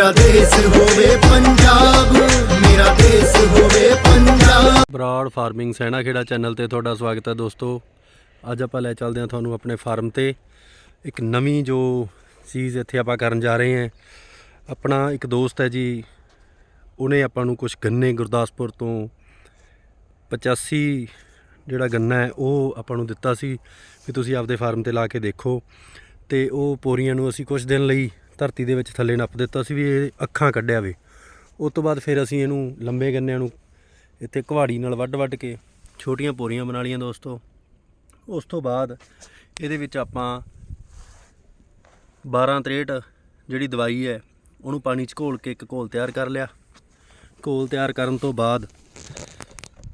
ਮੇਰਾ ਦੇਸ਼ ਹੋਵੇ ਪੰਜਾਬ, ਮੇਰਾ ਦੇਸ਼ ਹੋਵੇ ਪੰਜਾਬ। ਬਰਾੜ ਫਾਰਮਿੰਗ ਸੈਣਾ ਖੇੜਾ ਚੈਨਲ ਤੇ ਤੁਹਾਡਾ ਸਵਾਗਤ ਹੈ ਦੋਸਤੋ। ਅੱਜ ਆਪਾਂ ਲੈ ਚੱਲਦੇ ਹਾਂ ਤੁਹਾਨੂੰ ਆਪਣੇ ਫਾਰਮ ਤੇ। ਇੱਕ ਨਵੀਂ ਜੋ ਚੀਜ਼ ਇੱਥੇ ਆਪਾਂ ਕਰਨ ਜਾ ਰਹੇ ਹਾਂ। ਆਪਣਾ ਇੱਕ ਦੋਸਤ ਹੈ ਜੀ, ਉਹਨੇ ਆਪਾਂ ਨੂੰ ਕੁਝ ਗੰਨੇ ਗੁਰਦਾਸਪੁਰ ਤੋਂ 85 ਜਿਹੜਾ ਗੰਨਾ ਹੈ, ਉਹ ਆਪਾਂ ਨੂੰ ਦਿੱਤਾ ਸੀ ਵੀ ਤੁਸੀਂ ਆਪਦੇ ਫਾਰਮ ਤੇ ਲਾ ਕੇ ਦੇਖੋ। ਤੇ ਉਹ ਪੋਰੀਆਂ ਨੂੰ ਅਸੀਂ ਕੁਝ ਦਿਨ ਲਈ ਧਰਤੀ ਦੇ ਵਿੱਚ ਥੱਲੇ ਨੱਪ ਦਿੱਤਾ ਸੀ ਵੀ ਇਹ ਅੱਖਾਂ ਕੱਢਿਆ ਵੇ। ਉਸ ਤੋਂ ਬਾਅਦ ਫਿਰ ਅਸੀਂ ਇਹਨੂੰ ਲੰਬੇ ਗੰਨਿਆਂ ਨੂੰ ਇੱਥੇ ਕੁਹਾੜੀ ਨਾਲ ਵੱਢ-ਵੱਢ ਕੇ ਛੋਟੀਆਂ ਪੋਰੀਆਂ ਬਣਾ ਲਈਆਂ ਦੋਸਤੋ। ਉਸ ਤੋਂ ਬਾਅਦ ਇਹਦੇ ਵਿੱਚ ਆਪਾਂ 1263 ਜਿਹੜੀ ਦਵਾਈ ਹੈ, ਉਹਨੂੰ ਪਾਣੀ 'ਚ ਘੋਲ ਕੇ ਇੱਕ ਘੋਲ ਤਿਆਰ ਕਰ ਲਿਆ। ਘੋਲ ਤਿਆਰ ਕਰਨ ਤੋਂ ਬਾਅਦ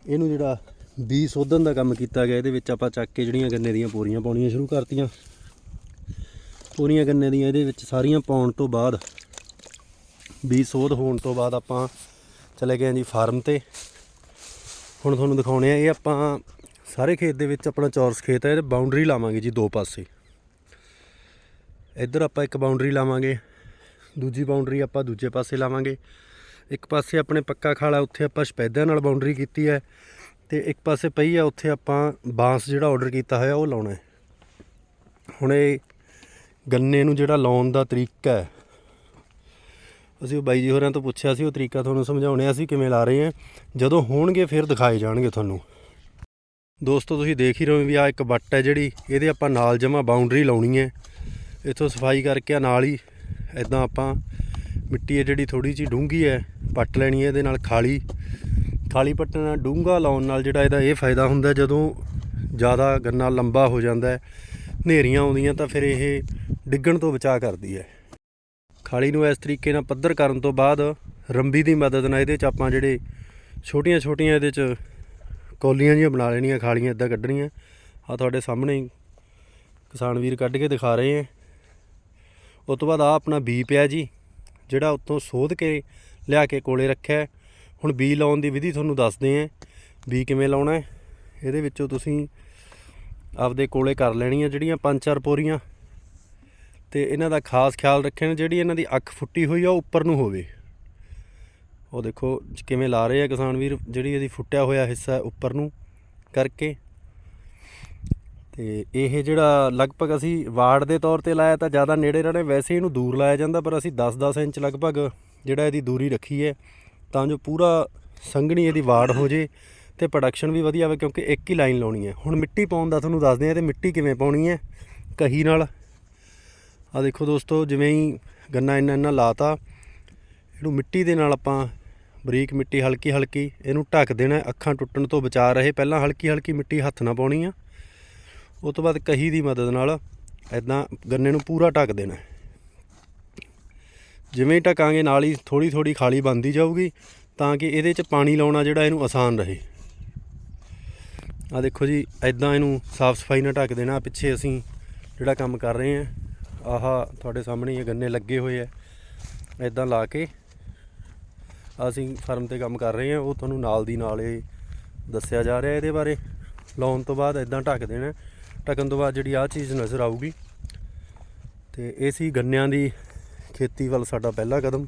ਇਹਨੂੰ ਜਿਹੜਾ ਬੀ ਸੋਧਣ ਦਾ ਕੰਮ ਕੀਤਾ ਗਿਆ, ਇਹਦੇ ਵਿੱਚ ਆਪਾਂ ਚੱਕ ਕੇ ਜਿਹੜੀਆਂ ਗੰਨੇ ਦੀਆਂ ਪੋਰੀਆਂ ਪਾਉਣੀਆਂ ਸ਼ੁਰੂ ਕਰਤੀਆਂ। ਪੂਰੀਆਂ ਗੰਨੇ ਦੀਆਂ ਇਹਦੇ ਵਿੱਚ ਸਾਰੀਆਂ ਪਾਉਣ ਤੋਂ ਬਾਅਦ ਬੀ ਸੋਧ ਹੋਣ ਤੋਂ ਬਾਅਦ ਆਪਾਂ ਚਲੇ ਗਏ ਹਾਂ ਜੀ ਫਾਰਮ ਤੇ। ਹੁਣ ਤੁਹਾਨੂੰ ਦਿਖਾਉਣੇ ਆ ਇਹ ਆਪਾਂ ਸਾਰੇ ਖੇਤ ਦੇ ਵਿੱਚ ਆਪਣਾ ਚੌਰਸ ਖੇਤ ਹੈ, ਇਹਦੇ ਬਾਉਂਡਰੀ ਲਾਵਾਂਗੇ ਜੀ ਦੋ ਪਾਸੇ। ਇੱਧਰ ਆਪਾਂ ਇੱਕ ਬਾਉਂਡਰੀ ਲਾਵਾਂਗੇ, ਦੂਜੀ ਬਾਉਂਡਰੀ ਆਪਾਂ ਦੂਜੇ ਪਾਸੇ ਲਾਵਾਂਗੇ। ਇੱਕ ਪਾਸੇ ਆਪਣੇ ਪੱਕਾ ਖਾਲਾ, ਉੱਥੇ ਆਪਾਂ ਸਪੈਦਿਆਂ ਨਾਲ ਬਾਉਂਡਰੀ ਕੀਤੀ ਹੈ ਤੇ ਇੱਕ ਪਾਸੇ ਪਈ ਆ, ਉੱਥੇ ਆਪਾਂ ਬਾਂਸ ਜਿਹੜਾ ਆਰਡਰ ਕੀਤਾ ਹੋਇਆ ਉਹ ਲਾਉਣਾ ਹੈ। ਹੁਣ ਇਹ ਗੰਨੇ ਨੂੰ ਜਿਹੜਾ ਲਾਉਣ ਦਾ ਤਰੀਕਾ ਹੈ। ਅਸੀਂ ਉਹ ਬਾਈ ਜੀ ਹੋਰਾਂ ਤੋਂ ਪੁੱਛਿਆ ਸੀ, ਉਹ ਤਰੀਕਾ ਤੁਹਾਨੂੰ ਸਮਝਾਉਣੇ ਅਸੀਂ ਕਿਵੇਂ ਲਾ ਰਹੇ ਹਾਂ ਜਦੋਂ ਹੋਣਗੇ, ਫਿਰ ਦਿਖਾਏ ਜਾਣਗੇ ਤੁਹਾਨੂੰ। ਦੋਸਤੋ, ਤੁਸੀਂ ਦੇਖ ਹੀ ਰਹੇ ਹੋ ਵੀ ਆ ਇੱਕ ਵੱਟ ਹੈ ਜਿਹੜੀ, ਇਹਦੇ ਆਪਾਂ ਨਾਲ ਜਮਾ ਬਾਉਂਡਰੀ ਲਾਉਣੀ ਹੈ। ਇੱਥੋਂ ਸਫ਼ਾਈ ਕਰਕੇ ਆ ਨਾਲ ਹੀ ਇਦਾਂ ਆਪਾਂ ਮਿੱਟੀ ਹੈ ਜਿਹੜੀ ਥੋੜੀ ਜਿਹੀ ਡੂੰਗੀ ਹੈ, ਪੱਟ ਲੈਣੀ ਹੈ ਇਹਦੇ ਨਾਲ ਖਾਲੀ। ਖਾਲੀ ਪੱਟਣ ਨਾਲ ਡੂੰਗਾ ਲਾਉਣ ਨਾਲ ਜਿਹੜਾ ਇਹਦਾ ਇਹ ਫਾਇਦਾ ਹੁੰਦਾ, ਜਦੋਂ ਜ਼ਿਆਦਾ ਗੰਨਾ ਲੰਬਾ ਹੋ ਜਾਂਦਾ ਹੈ, ਹਨੇਰੀਆਂ ਆਉਂਦੀਆਂ ਤਾਂ ਫਿਰ ਇਹ ਡਿੱਗਣ ਤੋਂ ਬਚਾਅ ਕਰਦੀ ਹੈ। ਖਾਲੀ ਨੂੰ ਇਸ ਤਰੀਕੇ ਨਾਲ ਪੱਧਰ ਕਰਨ ਤੋਂ ਬਾਅਦ ਰੰਬੀ ਦੀ ਮਦਦ ਨਾਲ ਇਹਦੇ ਚ ਆਪਾਂ ਜਿਹੜੇ ਛੋਟੀਆਂ ਛੋਟੀਆਂ ਇਹਦੇ ਚ ਕੌਲੀਆਂ ਜਿਹੀਆਂ ਬਣਾ ਲੈਣੀਆਂ, ਖਾਲੀਆਂ ਇਦਾਂ ਕੱਢਣੀਆਂ। ਆ ਤੁਹਾਡੇ ਸਾਹਮਣੇ ਕਿਸਾਨ ਵੀਰ ਕੱਢ ਕੇ ਦਿਖਾ ਰਹੇ ਆ ਉਸ ਤੋਂ ਬਾਅਦ ਆ ਆਪਣਾ ਬੀ ਪਿਆ ਜੀ, ਜਿਹੜਾ ਉੱਤੋਂ ਸੋਧ ਕੇ ਲਿਆ ਕੇ ਕੋਲੇ ਰੱਖਿਆ ਹੁਣ ਬੀ ਲਾਉਣ ਦੀ ਵਿਧੀ ਤੁਹਾਨੂੰ ਦੱਸਦੇ ਆ ਬੀ ਕਿਵੇਂ ਲਾਉਣਾ ਇਹਦੇ ਵਿੱਚੋਂ ਤੁਸੀਂ ਆਪਦੇ ਕੋਲੇ ਕਰ ਲੈਣੀਆਂ ਜਿਹੜੀਆਂ ਪੰਜ ਚਾਰ ਪੋਰੀਆਂ। ਤੇ ਇਹਨਾਂ ਦਾ ਖਾਸ ਖਿਆਲ ਰੱਖਣ ਜਿਹੜੀ ਇਹਨਾਂ ਦੀ ਅੱਖ ਫੁੱਟੀ ਹੋਈ ਆ, ਉਹ ਉੱਪਰ ਨੂੰ ਹੋਵੇ। ਉਹ ਦੇਖੋ ਕਿਵੇਂ ਲਾ ਰਹੇ ਆ ਕਿਸਾਨ ਵੀਰ, ਜਿਹੜੀ ਇਹਦੀ ਫੁੱਟਿਆ ਹੋਇਆ ਹਿੱਸਾ ਉੱਪਰ ਨੂੰ ਕਰਕੇ। ਤੇ ਇਹ ਜਿਹੜਾ ਲਗਭਗ ਅਸੀਂ ਵਾਰਡ ਦੇ ਤੌਰ ਤੇ ਲਾਇਆ ਤਾਂ ਜ਼ਿਆਦਾ ਨੇੜੇ ਰਹਿਣੇ, ਵੈਸੇ ਇਹਨੂੰ ਦੂਰ ਲਾਇਆ ਜਾਂਦਾ, ਪਰ ਅਸੀਂ 10-10 ਇੰਚ ਲਗਭਗ ਜਿਹੜਾ ਇਹਦੀ ਦੂਰੀ ਰੱਖੀ ਹੈ, ਤਾਂ ਜੋ ਪੂਰਾ ਸੰਘਣੀ ਇਹਦੀ ਵਾਰਡ ਹੋ ਜੇ ਤੇ ਪ੍ਰੋਡਕਸ਼ਨ ਵੀ ਵਧੀਆ ਆਵੇ, ਕਿਉਂਕਿ ਇੱਕ ਹੀ ਲਾਈਨ ਲਾਉਣੀ ਹੈ। ਹੁਣ ਮਿੱਟੀ ਪਾਉਣ ਦਾ ਤੁਹਾਨੂੰ ਦੱਸਦੇ ਆ ਤੇ ਮਿੱਟੀ ਕਿਵੇਂ ਪਾਉਣੀ ਹੈ, ਕਹੀ ਨਾਲ ਆ ਦੇਖੋ ਦੋਸਤੋ, ਜਿਵੇਂ ਹੀ ਗੰਨਾ ਇੰਨਾ ਇੰਨਾ ਲਾਤਾ, ਇਹਨੂੰ ਮਿੱਟੀ ਦੇ ਨਾਲ ਆਪਾਂ ਬਰੀਕ ਮਿੱਟੀ ਹਲਕੀ ਹਲਕੀ ਇਹਨੂੰ ਢੱਕ ਦੇਣਾ, ਅੱਖਾਂ ਟੁੱਟਣ ਤੋਂ ਬਚਾ ਰਹੇ। ਪਹਿਲਾਂ ਹਲਕੀ ਹਲਕੀ ਮਿੱਟੀ ਹੱਥ ਨਾਲ ਪਾਉਣੀ ਆ। ਉਸ ਤੋਂ ਬਾਅਦ ਕਹੀ ਦੀ ਮਦਦ ਨਾਲ ਐਦਾਂ ਗੰਨੇ ਨੂੰ ਪੂਰਾ ਢੱਕ ਦੇਣਾ। ਜਿਵੇਂ ਹੀ ਢਕਾਂਗੇ, ਨਾਲ ਹੀ ਥੋੜੀ ਥੋੜੀ ਖਾਲੀ ਬੰਦੀ ਜਾਊਗੀ, ਤਾਂ ਕਿ ਇਹਦੇ 'ਚ ਪਾਣੀ ਲਾਉਣਾ ਜਿਹੜਾ ਇਹਨੂੰ ਆਸਾਨ ਰਹੇ। ਆ ਦੇਖੋ ਜੀ ਐਦਾਂ ਇਹਨੂੰ ਸਾਫ਼ ਸਫ਼ਾਈ ਨਾਲ ਢੱਕ ਦੇਣਾ। ਪਿੱਛੇ ਅਸੀਂ ਜਿਹੜਾ ਕੰਮ ਕਰ ਰਹੇ ਹਾਂ ਆਹ ਤੁਹਾਡੇ ਸਾਹਮਣੇ ਇਹ ਗੰਨੇ ਲੱਗੇ ਹੋਏ ਆ। ਐਦਾਂ ਲਾ ਕੇ ਅਸੀਂ ਫਾਰਮ ਤੇ ਕੰਮ ਕਰ ਰਹੇ ਹਾਂ। ਉਹ ਤੁਹਾਨੂੰ ਨਾਲ ਦੀ ਨਾਲ ਇਹ ਦੱਸਿਆ ਜਾ ਰਿਹਾ ਇਹਦੇ ਬਾਰੇ। ਲਾਉਣ ਤੋਂ ਬਾਅਦ ਐਦਾਂ ਢੱਕ ਦੇਣਾ। ਢੱਕਣ ਤੋਂ ਬਾਅਦ ਜਿਹੜੀ ਆਹ ਚੀਜ਼ ਨਜ਼ਰ ਆਊਗੀ। ਤੇ ਇਹ ਸੀ ਗੰਨਿਆਂ ਦੀ ਖੇਤੀ ਵੱਲ ਸਾਡਾ ਪਹਿਲਾ ਕਦਮ।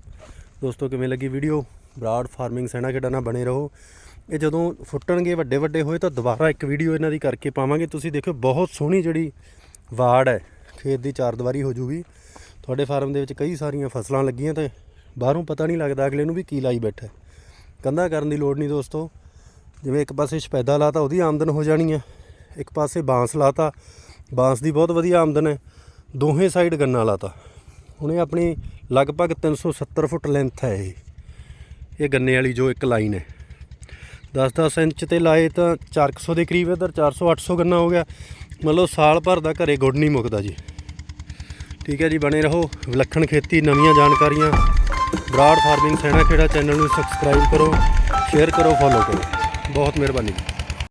ਦੋਸਤੋ, ਕਿਵੇਂ ਲੱਗੀ ਵੀਡੀਓ? ਬਰਾਡ ਫਾਰਮਿੰਗ ਸੈਣਾ ਖੇਡਾ ਨਾਲ ਬਣੇ ਰਹੋ। ਇਹ ਜਦੋਂ ਫੁੱਟਣਗੇ ਵੱਡੇ ਵੱਡੇ ਹੋਏ ਤਾਂ ਦੁਬਾਰਾ ਇੱਕ ਵੀਡੀਓ ਇਹਨਾਂ ਦੀ ਕਰਕੇ ਪਾਵਾਂਗੇ। ਤੁਸੀਂ ਦੇਖੋ ਬਹੁਤ ਸੋਹਣੀ ਜਿਹੜੀ ਵਾੜ ਹੈ। ਖੇਤ ਦੀ ਚਾਰ ਦੀਵਾਰੀ ਹੋ ਜੂਗੀ। ਤੁਹਾਡੇ ਫਾਰਮ ਦੇ ਵਿੱਚ ਕਈ ਸਾਰੀਆਂ ਫਸਲਾਂ ਲੱਗੀਆਂ ਤੇ ਬਾਹਰੋਂ ਪਤਾ ਨਹੀਂ ਲੱਗਦਾ ਅਗਲੇ ਨੂੰ ਵੀ ਕੀ ਲਾਈ ਬੈਠਾ ਹੈ। ਕੰਧਾਂ ਕਰਨ ਦੀ ਲੋੜ ਨਹੀਂ ਦੋਸਤੋ। ਜਿਵੇਂ ਇੱਕ ਪਾਸੇ ਸਪੈਦਾ ਲਾਤਾ, ਉਹਦੀ ਆਮਦਨ ਹੋ ਜਾਣੀ ਹੈ। ਇੱਕ ਪਾਸੇ ਬਾਂਸ ਲਾਤਾ, ਬਾਂਸ ਦੀ ਬਹੁਤ ਵਧੀਆ ਆਮਦਨ ਹੈ। ਦੋਹੇ ਸਾਈਡ ਗੰਨਾ ਲਾਤਾ। ਹੁਣ ਇਹ ਆਪਣੀ ਲਗਭਗ 370 ਫੁੱਟ ਲੈਂਥ ਹੈ ਇਹ। ਇਹ ਗੰਨੇ ਵਾਲੀ ਜੋ ਇੱਕ ਲਾਈਨ ਹੈ। 10-10 ਇੰਚ ਤੇ ਲਾਏ ਤਾਂ 400 ਦੇ ਕਰੀਬ ਇਧਰ 400-800 ਗੰਨਾ ਹੋ ਗਿਆ। ਮਤਲਬ ਸਾਲ ਭਰ ਦਾ ਘਰੇ ਗੁੜ ਨਹੀਂ ਮੁੱਕਦਾ ਜੀ। ਠੀਕ ਹੈ ਜੀ, ਬਣੇ ਰਹੋ। ਵਿਲੱਖਣ ਖੇਤੀ, ਨਵੀਆਂ ਜਾਣਕਾਰੀਆਂ। ਬਰਾਡ ਫਾਰਮਿੰਗ ਸੈਣਾ ਖੇੜਾ ਚੈਨਲ ਨੂੰ ਸਬਸਕ੍ਰਾਈਬ ਕਰੋ ਸ਼ੇਅਰ ਕਰੋ ਫੋਲੋ ਕਰੋ। ਬਹੁਤ ਮਿਹਰਬਾਨੀ।